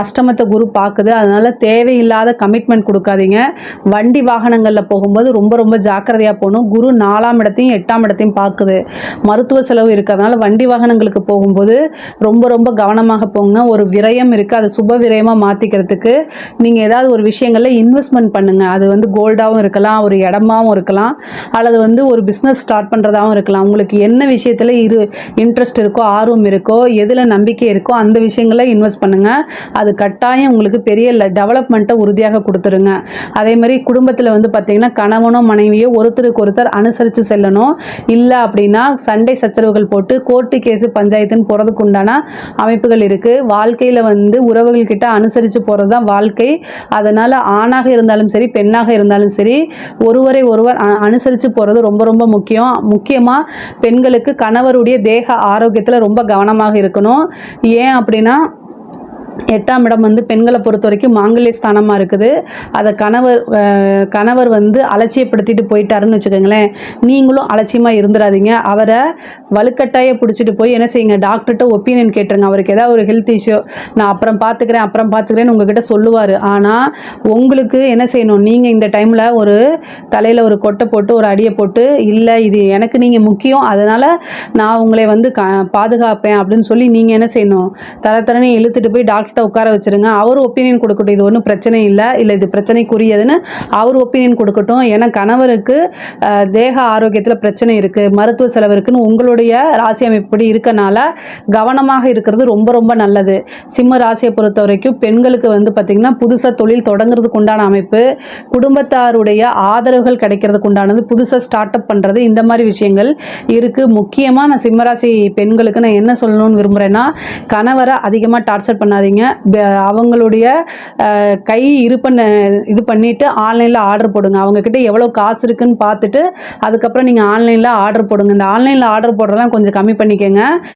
அஷ்டமத்தை குரு பார்க்குது. அதனால் தேவையில்லாத கமிட்மெண்ட் கொடுக்காதீங்க. வண்டி வாகனங்களில் போகும்போது ரொம்ப ரொம்ப ஜாக்கிரதையாக போகணும். குரு நாலாம் இடத்தையும் எட்டாம் இடத்தையும் பார்க்குது. மருத்துவ செலவு இருக்கிறதுனால வண்டி வாகனங்களுக்கு போகும்போது ரொம்ப ரொம்ப கவனமாக போங்க. ஒரு விரயம் இருக்குது அது சுப விரயமாக மாற்றிக்கிறதுக்கு நீங்கள் ஏதாவது ஒரு விஷயங்களில் இன்வெஸ்ட்மெண்ட் பண்ணுங்கள் அது வந்து கோல்டாகவும் இருக்கலாம் ஒரு இடமாவும் இருக்கலாம் அல்லது வந்து ஒரு பிஸ்னஸ் ஸ்டார்ட் பண்ணுறதாகவும் இருக்கலாம். உங்களுக்கு என்ன விஷயத்தில் இரு இன்ட்ரெஸ்ட் இருக்கோ ஆர்வம் இருக்கோ எதில் நம்பிக்கை இருக்கோ அந்த விஷயங்களில் இன்வெஸ்ட் பண்ணுங்கள் அது கட்டாயம் உங்களுக்கு பெரிய டெவலப்மெண்ட்டை உறுதியாக கொடுத்துருங்க. அதே மாதிரி குடும்பத்தில் வந்து பார்த்திங்கன்னா கணவனோ மனைவியோ ஒருத்தருக்கு ஒருத்தர் அனுசரித்து செல்லணும். இல்லை அப்படின்னா சண்டை சச்சரவுகள் போட்டு கோர்ட்டு கேஸு பஞ்சாயத்துன்னு போகிறதுக்கு உண்டான அமைப்புகள் இருக்குது வாழ்க்கையில் வந்து உறவுகள்கிட்ட அனுசரித்து போகிறது தான் வாழ்க்கை. அதனால் ஆணாக இருந்தாலும் சரி பெண்ணாக இருந்தாலும் சரி ஒருவரை ஒருவர் அனுசரித்து போகிறது ரொம்ப ரொம்ப முக்கியம். முக்கியமாக பெண்களுக்கு கணவருடைய தேக ஆரோக்கியத்தில் ரொம்ப கவனமாக இருக்கணும். ஏன் அப்படின்னா எட்டாம் இடம் வந்து பெண்களை பொறுத்த வரைக்கும் மாங்கல்ய ஸ்தானமாக இருக்குது. அதை கணவர் கணவர் வந்து அலட்சியப்படுத்திட்டு போயிட்டாருன்னு வச்சுக்கோங்களேன். நீங்களும் அலட்சியமாக இருந்துடாதீங்க அவரை வலுக்கட்டாய பிடிச்சிட்டு போய் என்ன செய்யுங்க? டாக்டர்கிட்ட ஒப்பீனியன் கேட்டுருங்க. அவருக்கு ஏதாவது ஒரு ஹெல்த் இஷ்யூ நான் அப்புறம் பார்த்துக்கிறேன் அப்புறம் பார்த்துக்கிறேன்னு உங்ககிட்ட சொல்லுவார். ஆனால் உங்களுக்கு என்ன செய்யணும்? நீங்கள் இந்த டைமில் ஒரு தலையில் ஒரு கொட்டை போட்டு ஒரு அடியை போட்டு இல்லை இது எனக்கு நீங்கள் முக்கியம். அதனால் நான் உங்களை வந்து க பாதுகாப்பேன். அப்படின்னு சொல்லி நீங்கள் என்ன செய்யணும்? தர தரனே இழுத்துட்டு போய் டாக்டர் டாக்டர்கிட்ட உட்கார வச்சுருங்க. அவர் ஒப்பீனியன் கொடுக்கட்டும். இது ஒன்றும் பிரச்சனை இல்லை. இல்லை இது பிரச்சனைக்குரியதுன்னு அவர் ஒப்பீனியன் கொடுக்கட்டும். ஏன்னா கணவருக்கு தேக ஆரோக்கியத்தில் பிரச்சனை இருக்குது மருத்துவ செலவு இருக்குதுன்னு உங்களுடைய ராசி அமைப்படி இருக்கனால கவனமாக இருக்கிறது ரொம்ப ரொம்ப நல்லது. சிம்ம ராசியை பொறுத்த வரைக்கும் பெண்களுக்கு வந்து பார்த்திங்கன்னா புதுசாக தொழில் தொடங்குறதுக்கு உண்டான அமைப்பு. குடும்பத்தாருடைய ஆதரவுகள் கிடைக்கிறதுக்கு உண்டானது. புதுசாக ஸ்டார்ட் அப் பண்ணுறது இந்த மாதிரி விஷயங்கள் இருக்குது முக்கியமாக நான் சிம்மராசி பெண்களுக்கு நான் என்ன சொல்லணும்னு விரும்புகிறேன்னா கணவரை அதிகமாக டார்ச்சர் பண்ணாதீங்க. ப- அவங்களுடைய கை கை பண்ண இது பண்ணிவிட்டு ஆன்லைனில் ஆர்டர் போடுங்க. அவங்கக்கிட்ட எவ்வளோ காசு இருக்குன்னு பார்த்துட்டு அதுக்கப்புறம் நீங்கள் ஆன்லைனில் ஆர்டர் போடுங்க. இந்த ஆன்லைனில் ஆர்டர் போடுறதெல்லாம் கொஞ்சம் கம்மி பண்ணிக்கோங்க.